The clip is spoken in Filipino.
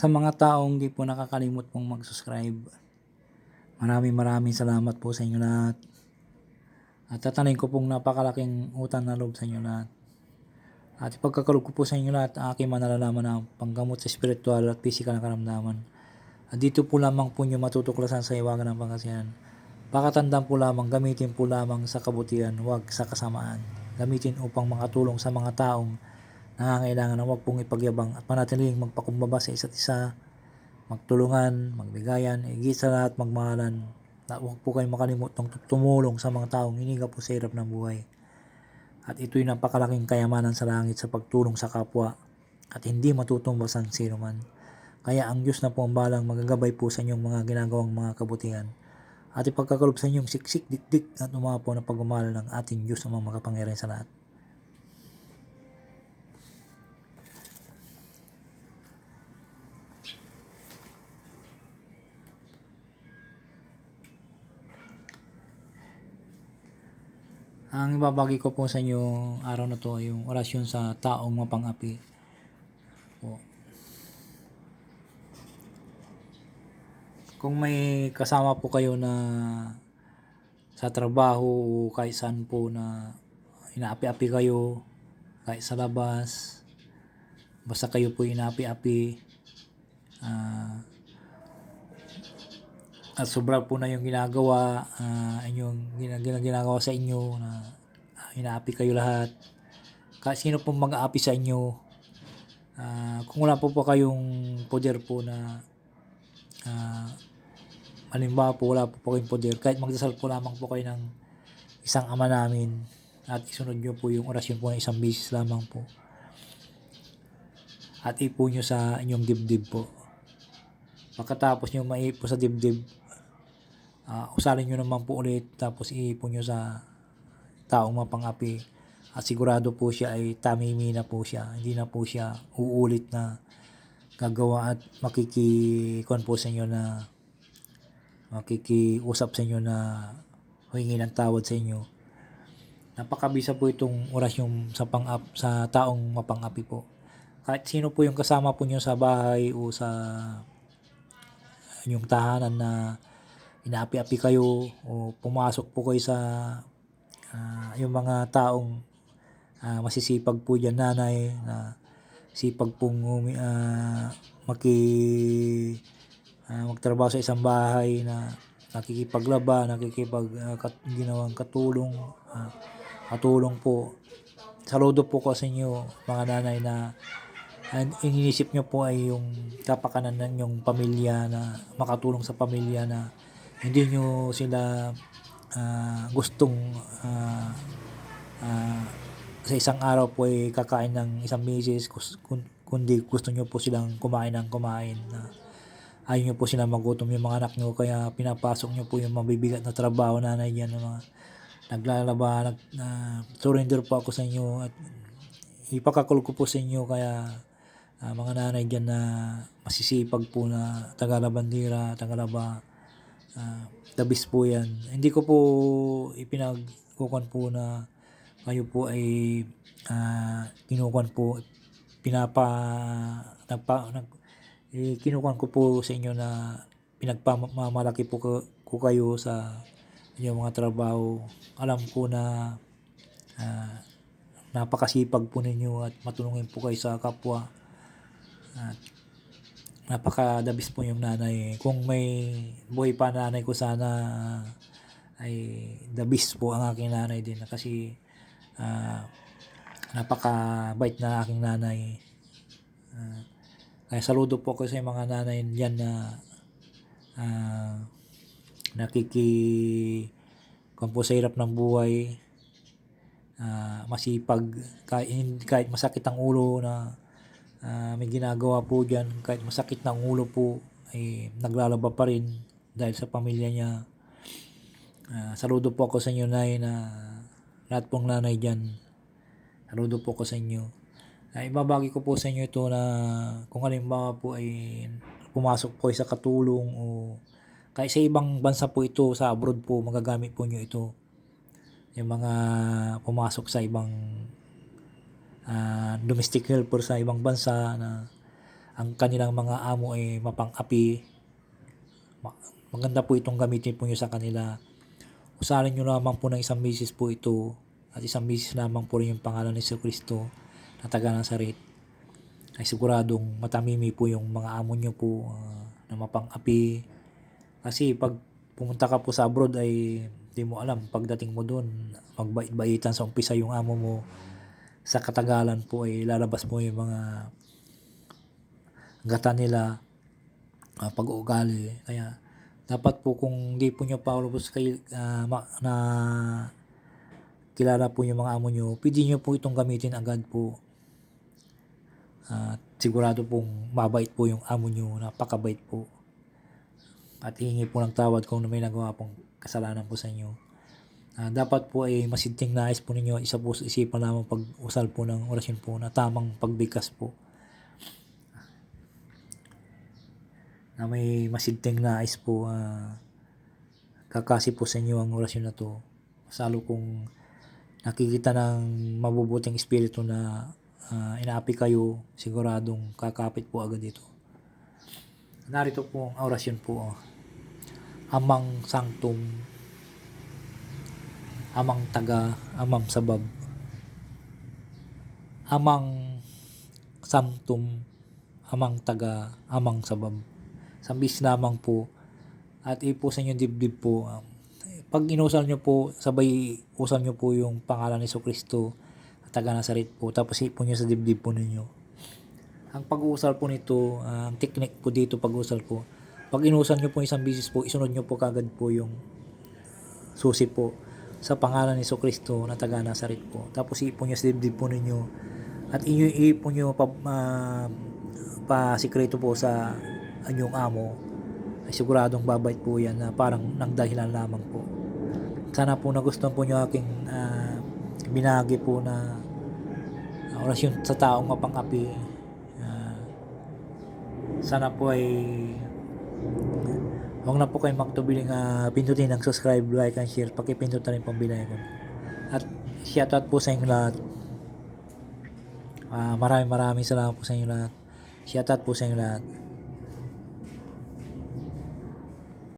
Sa mga taong di po nakakalimot pong mag-subscribe, maraming maraming salamat po sa inyo lahat. At tatanayin ko pong napakalaking utang na loob sa inyo lahat. At ipagkakalog ko po sa inyo lahat ang aking manalalaman na panggamot sa spiritual at physical na karamdaman. At dito po lamang po nyo matutuklasan sa iwagan ng pangasinan. Pakatandaan po lamang, gamitin po lamang sa kabutihan, huwag sa kasamaan. Gamitin upang makatulong sa mga taong nangangailangan na huwag pong ipagyabang at manatiling magpakumbaba sa isa't isa, magtulungan, magbigayan, higit sa lahat magmahalan. Na huwag po kayong makalimutang tumulong sa mga taong hiniga po sa hirap ng buhay. At ito'y napakalaking kayamanan sa langit sa pagtulong sa kapwa at hindi matutumbasan sino man. Kaya ang Diyos na po ang balang magagabay po sa inyong mga ginagawang mga kabutihan. At ipagkakalob sa inyong siksik, dikdik at umapo na pagmamahal ng ating Diyos ang mga makapangyarihan sa lahat. Ang ibabagi ko po sa inyo araw na to yung orasyon sa taong mapang-api. Po. Kung may kasama po kayo na sa trabaho o kahit saan po na inaapi-api kayo, kahit sa labas, basta kayo po inaapi-api, ah, at sobra po na yung ginagawa, ah, inyong gina- gina- ginagawa sa inyo na ah, inaapi kayo lahat. Kahit sino pong mag-aapi sa inyo, ah, kung wala po po kayong poder po na ah, halimbawa po wala po po kayong poder, kahit magdasal po lamang po kayo ng isang ama namin at isunod nyo po yung orasyon po ng isang beses lamang po. At ipo nyo sa inyong dibdib po. Pagkatapos nyo maipo sa dibdib, ah usalin nyo naman po ulit tapos iipon nyo sa taong mapang-api. At sigurado po siya ay tamimi na po siya. Hindi na po siya uulit na gagawa at makikikuan po sa inyo na makikiusap sa inyo na humingi ng tawad sa inyo. Napakabisa po itong orasyon sa pang sa taong mapang-api po. Kahit sino po yung kasama po nyo sa bahay o sa yung tahanan na inaapi-api kayo o pumasok po kayo sa ah, yung mga taong ah, masisipag po dyan nanay na sipag pong ah, maki ah, magtrabaho sa isang bahay na nakikipaglaba, nakikipag ah, kat, ginawang katulong ah, katulong po. Saludo po ko sa inyo mga nanay na ang iniisip nyo po ay yung kapakanan ng yung pamilya na makatulong sa pamilya na hindi nyo sila ah, gustong ah, ah, sa isang araw po ay kakain ng isang kun- kundi gusto nyo po silang kumain ng kumain na ayaw nyo po sila magutom yung mga anak nyo kaya pinapasok nyo po yung mabibigat na trabaho nanay yan na mga naglalaba nag, na surrender po ako sa inyo at ipakakul ko po sa inyo kaya ah, mga nanay dyan na masisipag po na tagalabandira, tagalaba uh, dabis po yan. Hindi ko po ipinagkukan po na kayo po ay uh, kinukuan po pinapa nagpa, nag, eh, kinukuan ko po sa inyo na pinagpamamalaki po ko, ko kayo sa inyong mga trabaho. Alam ko na uh, napakasipag po ninyo at matulungin po kayo sa kapwa. At napakadabis po yung nanay. Kung may buhay pa nanay ko sana ah, ay dabis po ang aking nanay din kasi uh, napakabait na aking nanay. Uh, kaya saludo po ako sa mga nanay diyan na uh, nakiki kung po sa hirap ng buhay uh, masipag kahit, kahit masakit ang ulo na uh, may ginagawa po dyan. Kahit masakit ng ulo po ay naglalaba pa rin dahil sa pamilya niya. Uh, saludo po ako sa inyo nay na lahat pong nanay dyan. Saludo po ako sa inyo. Uh, ibabagi ko po sa inyo ito na kung halimbawa po ay pumasok po sa katulong o kahit sa ibang bansa po ito sa abroad po magagamit po nyo ito. Yung mga pumasok sa ibang uh, domestic helper sa ibang bansa na ang kanilang mga amo ay mapang-api. Ma- Maganda po itong gamitin po nyo sa kanila. Usarin nyo lamang po ng isang misis po ito at isang misis lamang po rin yung pangalan ni Kristo na taga Nazaret ay siguradong matamimi po yung mga amo nyo po ah, na mapang-api. Kasi pag pumunta ka po sa abroad ay di mo alam pagdating mo doon magbait-baitan sa umpisa yung amo mo sa katagalan po ay lalabas mo yung mga gata nila ah, pag-uugali. Kaya dapat po kung di po nyo pa lubos kay ma- na kilala po yung mga amo nyo pwede nyo po itong gamitin agad po. At sigurado pong mabait po yung amo nyo napakabait po. At hihingi po ng tawad kung may nagawa pong kasalanan po sa inyo. Ah, dapat po ay masinting nais po ninyo isa po sa isipan lamang pag-usal po ng orasyon po na tamang pagbigkas po. Na may masinting nais po ah, kakasi po sa inyo ang orasyon na to. Salo kung nakikita ng mabubuting espiritu na ah, inaapi kayo, siguradong kakapit po agad ito. Narito po ang orasyon po. oh. Amang Sanctum, Amang Taga, Amang Sabab, Amang Sanctum, Amang Taga, Amang Sabab. Sambis lamang po at ipo sa inyong dibdib po. um, pag inusal nyo po, sabay usal nyo po yung pangalan ni Kristo at taga Nazaret po. Tapos ipo nyo sa dibdib po ninyo. Ang pag-uusal po nito, ah, ang technique po dito pag-uusal po, pag inuusal nyo po isang bisis po, isunod nyo po kagad po yung susi po sa pangalan ni Kristo na taga Nazaret po. Tapos iipon nyo sa dibdib po ninyo at inyo iipon nyo pa, ah, pa sikreto po sa anyong amo ay siguradong babait po yan na parang nang dahilan lamang po. Sana po nagustuhan po nyo aking ah, binagi po na uh, orasyon sa taong mapang-api. Ah, sana po ay Huwag na po kayong magtubiling uh, pindutin ang subscribe, like, and share. Pakipindot na rin pambilay ko. At shoutout po sa inyo lahat. Ah, maraming maraming salamat po sa inyo lahat. Shoutout po sa inyo lahat.